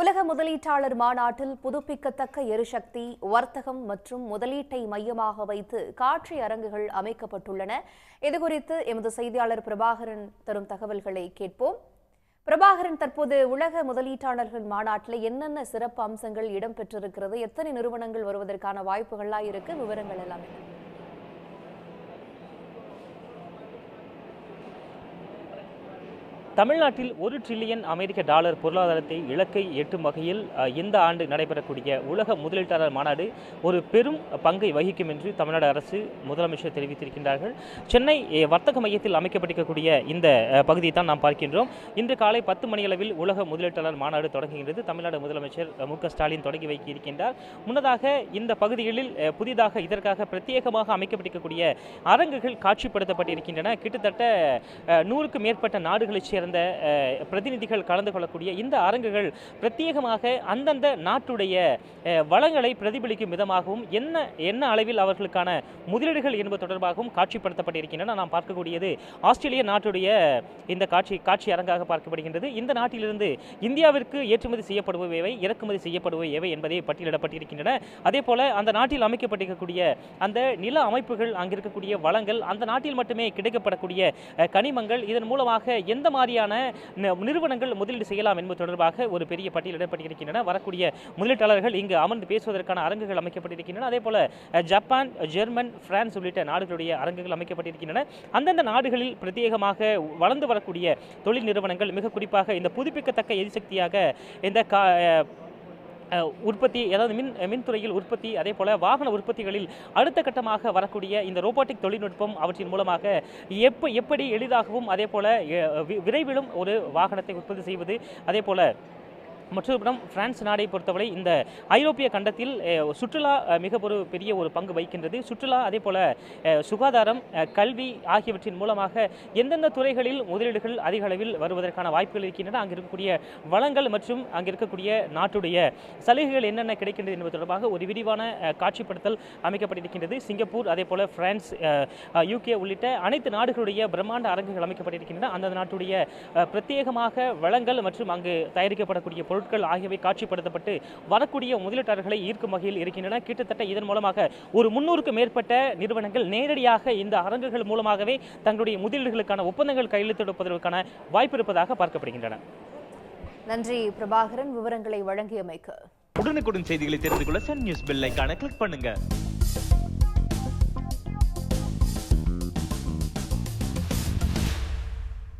உலக முதலீட்டாளர் மாநாட்டில் புதுப்பிக்கத்தக்க எரிசக்தி வர்த்தகம் மற்றும் முதலீட்டை மையமாக வைத்து காட்சி அரங்குகள் அமைக்கப்பட்டுள்ளன. இதுகுறித்து எமது செய்தியாளர் பிரபாகரன் தரும் தகவல்களை கேட்போம். பிரபாகரன் தற்போது உலக முதலீட்டாளர்கள் மாநாட்டில் என்னென்ன சிறப்பு அம்சங்கள் இடம்பெற்றிருக்கிறது எத்தனை நிறுவனங்கள் வருவதற்கான வாய்ப்புகள்லாம் இருக்கு விவரங்கள் எல்லாம். என்ன தமிழ்நாட்டில் ஒரு ட்ரில்லியன் அமெரிக்க டாலர் பொருளாதாரத்தை இலக்கை எட்டும் வகையில் இந்த ஆண்டு நடைபெறக்கூடிய உலக முதலீட்டாளர் மாநாடு ஒரு பெரும் பங்கை வகிக்கும் என்று தமிழ்நாடு அரசு முதலமைச்சர் தெரிவித்திருக்கின்றார்கள். சென்னை வர்த்தக மையத்தில் அமைக்கப்பட்டிருக்கக்கூடிய இந்த பகுதியை தான் நாம் பார்க்கின்றோம். இன்று காலை பத்து மணியளவில் உலக முதலீட்டாளர் மாநாடு தொடங்குகிறது தமிழ்நாடு முதலமைச்சர் மு ஸ்டாலின் தொடங்கி வைக்க இருக்கின்றார் முன்னதாக இந்த பகுதிகளில் புதிதாக இதற்காக பிரத்யேகமாக அமைக்கப்பட்டிருக்கக்கூடிய அரங்குகள் காட்சிப்படுத்தப்பட்டிருக்கின்றன. கிட்டத்தட்ட நூறுக்கும் மேற்பட்ட நாடுகளைச் சேர்ந்த சேர்ந்த பிரதிநிதிகள் கலந்து கொள்ளக்கூடிய இந்த அரங்குகள் பிரத்யேகமாக அந்தந்த நாட்டுடைய வளங்களை பிரதிபலிக்கும் விதமாகவும் என்ன என்ன அளவில் அவர்களுக்கான முதலீடுகள் என்பது தொடர்பாகவும் காட்சிப்படுத்தப்பட்டிருக்கின்றன. நாம் பார்க்கக்கூடியது ஆஸ்திரேலிய நாட்டுடைய இந்த காட்சி காட்சி அரங்காக பார்க்கப்படுகின்றது. இந்த நாட்டிலிருந்து இந்தியாவிற்கு ஏற்றுமதி செய்யப்படுபவை எவை இறக்குமதி செய்யப்படுபவை எவை என்பதை பட்டியலிடப்பட்டிருக்கின்றன. அதே போல அந்த நாட்டில் அமைக்கப்பட்டிருக்கக்கூடிய அந்த நில அமைப்புகள் அங்கிருக்கக்கூடிய வளங்கள் அந்த நாட்டில் மட்டுமே கிடைக்கப்படக்கூடிய கனிமங்கள் இதன் மூலமாக எந்த மாதிரி மாதிரியான நிறுவனங்கள் முதலீடு செய்யலாம் என்பது தொடர்பாக ஒரு பெரிய பட்டியலிடப்பட்டிருக்கின்றன வரக்கூடிய முதலீட்டாளர்கள் இங்கு அமர்ந்து பேசுவதற்கான அரங்குகள் அமைக்கப்பட்டிருக்கின்றன. அதே போல ஜப்பான் ஜெர்மன் பிரான்ஸ் உள்ளிட்ட நாடுகளுடைய அரங்குகள் அமைக்கப்பட்டிருக்கின்றன. அந்தந்த நாடுகளில் பிரத்யேகமாக வளர்ந்து வரக்கூடிய தொழில் நிறுவனங்கள் மிக குறிப்பாக இந்த புதுப்பிக்கத்தக்க எரிசக்தியாக இந்த கா உற்பத்தி அதாவது மின் மின்துறையில் உற்பத்தி அதே போல வாகன உற்பத்திகளில் அடுத்த கட்டமாக வரக்கூடிய இந்த ரோபோட்டிக் தொழில்நுட்பம் அவற்றின் மூலமாக எப்ப எப்படி எளிதாகவும் அதே போல் வி- விரைவிலும் ஒரு வாகனத்தை உற்பத்தி செய்வது அதே போல் மற்றொருபுறம் பிரான்ஸ் நாடை பொறுத்தவரை இந்த ஐரோப்பிய கண்டத்தில் சுற்றுலா மிக ஒரு பெரிய ஒரு பங்கு வகிக்கின்றது. சுற்றுலா அதே போல சுகாதாரம் கல்வி ஆகியவற்றின் மூலமாக எந்தெந்த துறைகளில் முதலீடுகள் அதிக அளவில் வருவதற்கான வாய்ப்புகள் இருக்கின்றன அங்கே இருக்கக்கூடிய வளங்கள் மற்றும் அங்கு இருக்கக்கூடிய நாட்டுடைய சலுகைகள் என்னென்ன கிடைக்கின்றது என்பது தொடர்பாக ஒரு விரிவான காட்சிப்படுத்தல் அமைக்கப்பட்டிருக்கின்றது. சிங்கப்பூர் அதே போல பிரான்ஸ் யூகே உள்ளிட்ட அனைத்து நாடுகளுடைய பிரம்மாண்ட அரங்குகள் அமைக்கப்பட்டிருக்கின்றன. அந்த நாட்டுடைய பிரத்யேகமாக வளங்கள் மற்றும் அங்கு தயாரிக்கப்படக்கூடிய பொருள் பொருட்கள் ஆகியவை காட்சிப்படுத்தப்பட்டு வரக்கூடிய முதலீட்டாளர்களை ஈர்க்கும் வகையில் இருக்கின்றன. கிட்டத்தட்ட இதன் மூலமாக ஒரு முன்னூறுக்கும் மேற்பட்ட நிறுவனங்கள் நேரடியாக இந்த அரங்குகள் மூலமாகவே தங்களுடைய முதலீடுகளுக்கான ஒப்பந்தங்கள் கையெழுத்திடுவதற்கான வாய்ப்பு இருப்பதாக பார்க்கப்படுகின்றன. நன்றி பிரபாகரன். விவரங்களை வழங்கியமைக்கு. உடனுக்குடன் செய்திகளை தெரிந்து கொள்ள சன் நியூஸ் பெல் ஐகானை கிளிக் பண்ணுங்க.